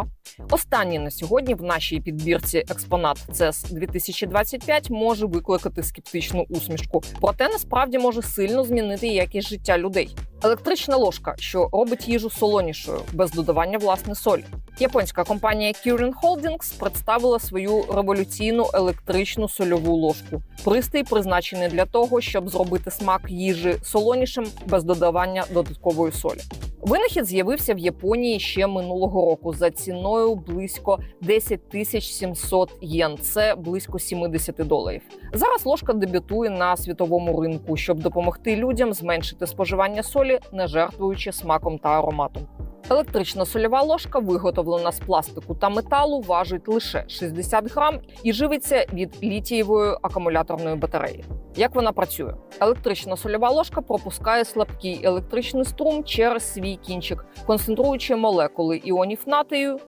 життя. Останній на сьогодні в нашій підбірці експонат CES 2025 може викликати скептичну усмішку, проте насправді може сильно змінити якість життя людей. Електрична ложка, що робить їжу солонішою без додавання власне солі. Японська компанія Kirin Holdings представила свою революційну електричну сольову ложку. Пристрій призначений для того, щоб зробити смак їжі солонішим без додавання додаткової солі. Винахід з'явився в Японії ще минулого року за ціною близько 10 тисяч 700 єн. Це близько 70 доларів. Зараз ложка дебютує на світовому ринку, щоб допомогти людям зменшити споживання солі, не жертвуючи смаком та ароматом. Електрична сольова ложка, виготовлена з пластику та металу, важить лише 60 грам і живиться від літієвої акумуляторної батареї. Як вона працює? Електрична сольова ложка пропускає слабкий електричний струм через свій кінчик, концентруючи молекули іонів натрію